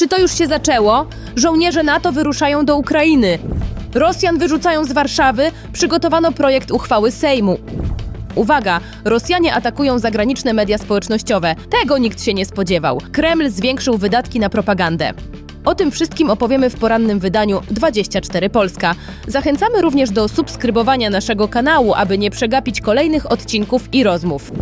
Czy to już się zaczęło? Żołnierze NATO wyruszają do Ukrainy. Rosjan wyrzucają z Warszawy, przygotowano projekt uchwały Sejmu. Uwaga, Rosjanie atakują zagraniczne media społecznościowe. Tego nikt się nie spodziewał. Kreml zwiększył wydatki na propagandę. O tym wszystkim opowiemy w porannym wydaniu 24 Polska. Zachęcamy również do subskrybowania naszego kanału, aby nie przegapić kolejnych odcinków i rozmów.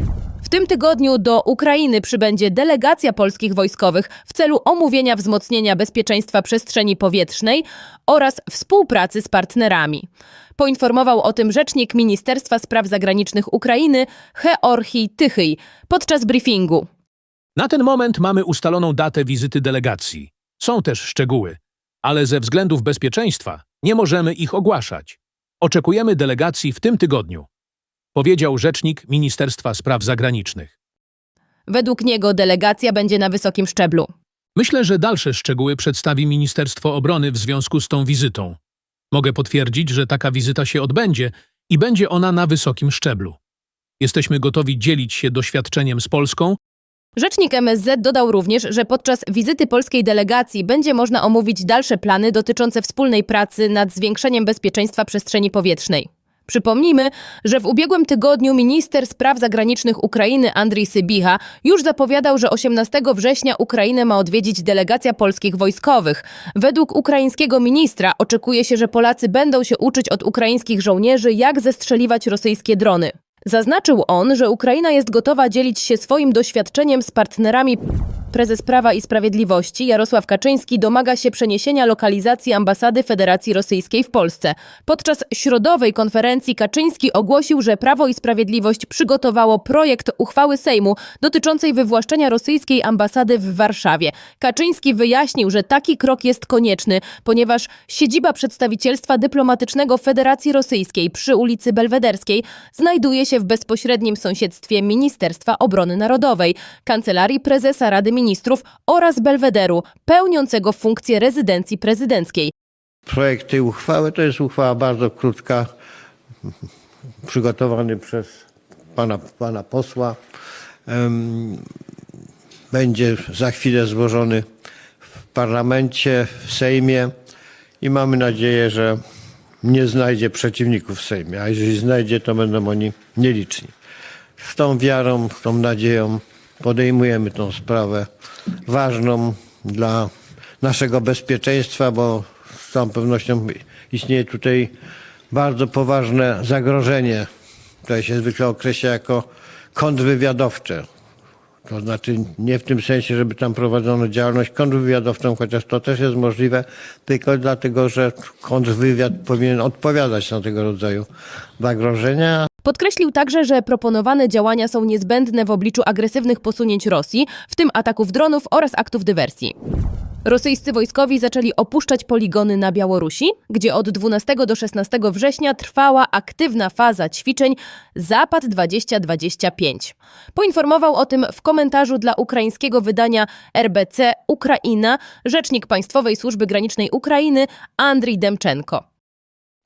W tym tygodniu do Ukrainy przybędzie delegacja polskich wojskowych w celu omówienia wzmocnienia bezpieczeństwa przestrzeni powietrznej oraz współpracy z partnerami. Poinformował o tym rzecznik Ministerstwa Spraw Zagranicznych Ukrainy Georgi Tychyj podczas briefingu. Na ten moment mamy ustaloną datę wizyty delegacji. Są też szczegóły, ale ze względów bezpieczeństwa nie możemy ich ogłaszać. Oczekujemy delegacji w tym tygodniu, powiedział rzecznik Ministerstwa Spraw Zagranicznych. Według niego delegacja będzie na wysokim szczeblu. Myślę, że dalsze szczegóły przedstawi Ministerstwo Obrony w związku z tą wizytą. Mogę potwierdzić, że taka wizyta się odbędzie i będzie ona na wysokim szczeblu. Jesteśmy gotowi dzielić się doświadczeniem z Polską Rzecznik MSZ dodał również, że podczas wizyty polskiej delegacji będzie można omówić dalsze plany dotyczące wspólnej pracy nad zwiększeniem bezpieczeństwa przestrzeni powietrznej. Przypomnijmy, że w ubiegłym tygodniu minister spraw zagranicznych Ukrainy Andrii Sybicha już zapowiadał, że 18 września Ukrainę ma odwiedzić delegacja polskich wojskowych. Według ukraińskiego ministra oczekuje się, że Polacy będą się uczyć od ukraińskich żołnierzy, jak zestrzeliwać rosyjskie drony. Zaznaczył on, że Ukraina jest gotowa dzielić się swoim doświadczeniem z partnerami. Prezes Prawa i Sprawiedliwości Jarosław Kaczyński domaga się przeniesienia lokalizacji ambasady Federacji Rosyjskiej w Polsce. Podczas środowej konferencji Kaczyński ogłosił, że Prawo i Sprawiedliwość przygotowało projekt uchwały Sejmu dotyczącej wywłaszczenia rosyjskiej ambasady w Warszawie. Kaczyński wyjaśnił, że taki krok jest konieczny, ponieważ siedziba przedstawicielstwa dyplomatycznego Federacji Rosyjskiej przy ulicy Belwederskiej znajduje się w bezpośrednim sąsiedztwie Ministerstwa Obrony Narodowej, Kancelarii Prezesa Rady Ministrów oraz Belwederu, pełniącego funkcję rezydencji prezydenckiej. Projekt tej uchwały to jest uchwała bardzo krótka, przygotowany przez pana, pana posła. Będzie za chwilę złożony w parlamencie, w Sejmie i mamy nadzieję, że nie znajdzie przeciwników w Sejmie, a jeżeli znajdzie, to będą oni nieliczni. Z tą wiarą, z tą nadzieją podejmujemy tą sprawę ważną dla naszego bezpieczeństwa, bo z całą pewnością istnieje tutaj bardzo poważne zagrożenie, które się zwykle określa jako kontrwywiadowcze. To znaczy nie w tym sensie, żeby tam prowadzono działalność kontrwywiadowczą, chociaż to też jest możliwe, tylko dlatego, że kontrwywiad powinien odpowiadać na tego rodzaju zagrożenia, Podkreślił także, że proponowane działania są niezbędne w obliczu agresywnych posunięć Rosji, w tym ataków dronów oraz aktów dywersji. Rosyjscy wojskowi zaczęli opuszczać poligony na Białorusi, gdzie od 12 do 16 września trwała aktywna faza ćwiczeń Zapad 2025. Poinformował o tym w komentarzu dla ukraińskiego wydania RBC Ukraina rzecznik Państwowej Służby Granicznej Ukrainy Andrii Demczenko.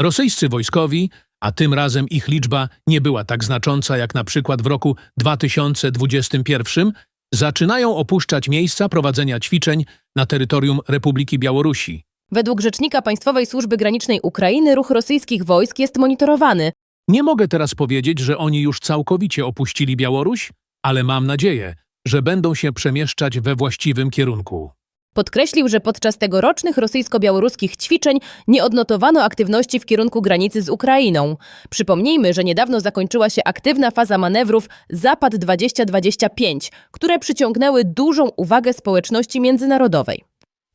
Rosyjscy wojskowi, a tym razem ich liczba nie była tak znacząca jak na przykład w roku 2021, zaczynają opuszczać miejsca prowadzenia ćwiczeń na terytorium Republiki Białorusi. Według rzecznika Państwowej Służby Granicznej Ukrainy ruch rosyjskich wojsk jest monitorowany. Nie mogę teraz powiedzieć, że oni już całkowicie opuścili Białoruś, ale mam nadzieję, że będą się przemieszczać we właściwym kierunku. Podkreślił, że podczas tegorocznych rosyjsko-białoruskich ćwiczeń nie odnotowano aktywności w kierunku granicy z Ukrainą. Przypomnijmy, że niedawno zakończyła się aktywna faza manewrów Zapad 2025, które przyciągnęły dużą uwagę społeczności międzynarodowej.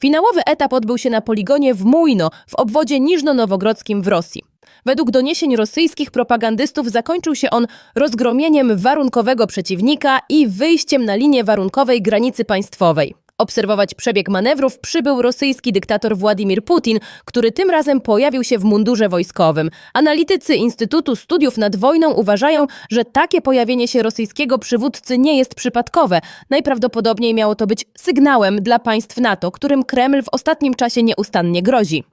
Finałowy etap odbył się na poligonie w Mujno w obwodzie niżno-nowogrodzkim w Rosji. Według doniesień rosyjskich propagandystów zakończył się on rozgromieniem warunkowego przeciwnika i wyjściem na linię warunkowej granicy państwowej. Obserwować przebieg manewrów przybył rosyjski dyktator Władimir Putin, który tym razem pojawił się w mundurze wojskowym. Analitycy Instytutu Studiów nad Wojną uważają, że takie pojawienie się rosyjskiego przywódcy nie jest przypadkowe. Najprawdopodobniej miało to być sygnałem dla państw NATO, którym Kreml w ostatnim czasie nieustannie grozi.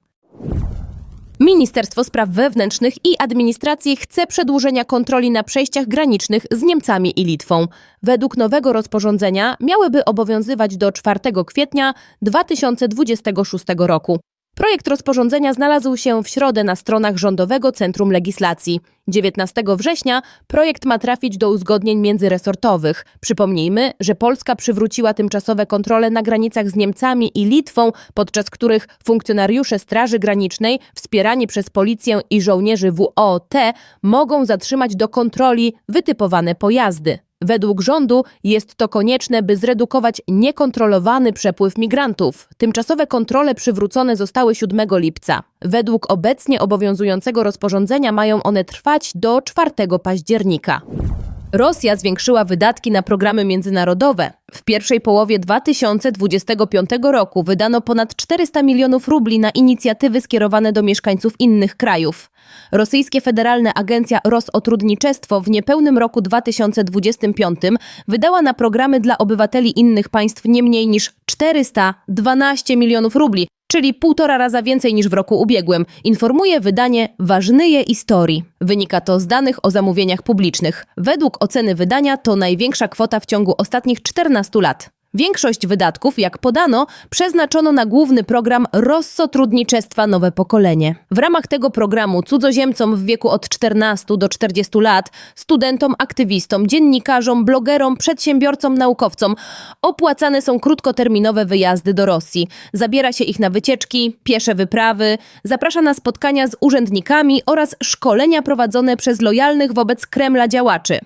Ministerstwo Spraw Wewnętrznych i Administracji chce przedłużenia kontroli na przejściach granicznych z Niemcami i Litwą. Według nowego rozporządzenia miałyby obowiązywać do 4 kwietnia 2026 roku. Projekt rozporządzenia znalazł się w środę na stronach Rządowego Centrum Legislacji. 19 września projekt ma trafić do uzgodnień międzyresortowych. Przypomnijmy, że Polska przywróciła tymczasowe kontrole na granicach z Niemcami i Litwą, podczas których funkcjonariusze Straży Granicznej, wspierani przez policję i żołnierzy WOT, mogą zatrzymać do kontroli wytypowane pojazdy. Według rządu jest to konieczne, by zredukować niekontrolowany przepływ migrantów. Tymczasowe kontrole przywrócone zostały 7 lipca. Według obecnie obowiązującego rozporządzenia mają one trwać do 4 października. Rosja zwiększyła wydatki na programy międzynarodowe. W pierwszej połowie 2025 roku wydano ponad 400 milionów rubli na inicjatywy skierowane do mieszkańców innych krajów. Rosyjskie Federalne Agencja Rosotrudniczestwo w niepełnym roku 2025 wydała na programy dla obywateli innych państw nie mniej niż 412 milionów rubli, czyli półtora raza więcej niż w roku ubiegłym, informuje wydanie Ważnyje Historii. Wynika to z danych o zamówieniach publicznych. Według oceny wydania to największa kwota w ciągu ostatnich 14 lat. Większość wydatków, jak podano, przeznaczono na główny program Rozsotrudniczestwa Nowe Pokolenie. W ramach tego programu cudzoziemcom w wieku od 14 do 40 lat, studentom, aktywistom, dziennikarzom, blogerom, przedsiębiorcom, naukowcom opłacane są krótkoterminowe wyjazdy do Rosji. Zabiera się ich na wycieczki, piesze wyprawy, zaprasza na spotkania z urzędnikami oraz szkolenia prowadzone przez lojalnych wobec Kremla działaczy.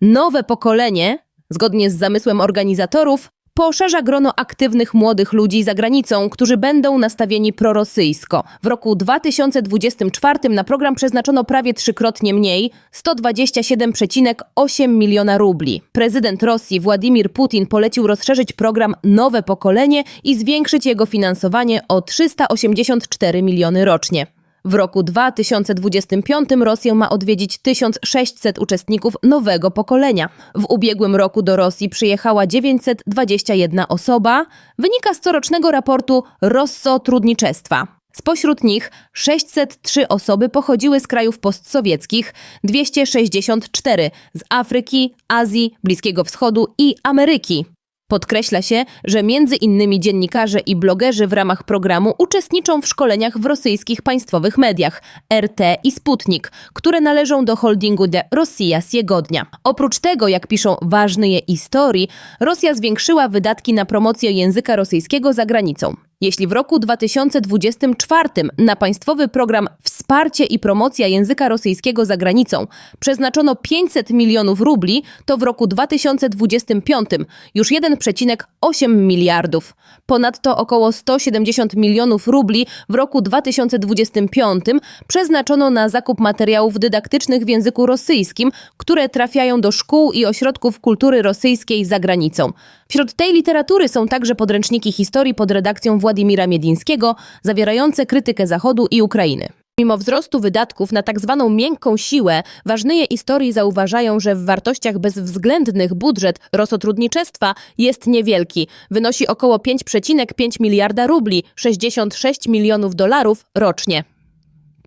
Nowe pokolenie, zgodnie z zamysłem organizatorów, poszerza grono aktywnych młodych ludzi za granicą, którzy będą nastawieni prorosyjsko. W roku 2024 na program przeznaczono prawie trzykrotnie mniej 127,8 miliona rubli. Prezydent Rosji Władimir Putin polecił rozszerzyć program Nowe Pokolenie i zwiększyć jego finansowanie o 384 miliony rocznie. W roku 2025 Rosję ma odwiedzić 1600 uczestników nowego pokolenia. W ubiegłym roku do Rosji przyjechała 921 osoba, wynika z corocznego raportu Rosso Trudniczestwa. Spośród nich 603 osoby pochodziły z krajów postsowieckich, 264 z Afryki, Azji, Bliskiego Wschodu i Ameryki. Podkreśla się, że między innymi dziennikarze i blogerzy w ramach programu uczestniczą w szkoleniach w rosyjskich państwowych mediach RT i Sputnik, które należą do holdingu de Rosja Siegodnia. Oprócz tego, jak piszą ważne je historii, Rosja zwiększyła wydatki na promocję języka rosyjskiego za granicą. Jeśli w roku 2024 na państwowy program Wsparcie i promocja języka rosyjskiego za granicą przeznaczono 500 milionów rubli, to w roku 2025 już 1,8 miliardów. Ponadto około 170 milionów rubli w roku 2025 przeznaczono na zakup materiałów dydaktycznych w języku rosyjskim, które trafiają do szkół i ośrodków kultury rosyjskiej za granicą. Wśród tej literatury są także podręczniki historii pod redakcją Władimira Miedińskiego, zawierające krytykę Zachodu i Ukrainy. Mimo wzrostu wydatków na tak zwaną miękką siłę, ważnyje historii zauważają, że w wartościach bezwzględnych budżet rosotrudniczestwa jest niewielki. Wynosi około 5,5 miliarda rubli, 66 milionów dolarów rocznie.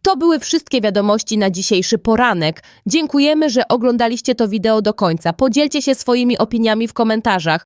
To były wszystkie wiadomości na dzisiejszy poranek. Dziękujemy, że oglądaliście to wideo do końca. Podzielcie się swoimi opiniami w komentarzach.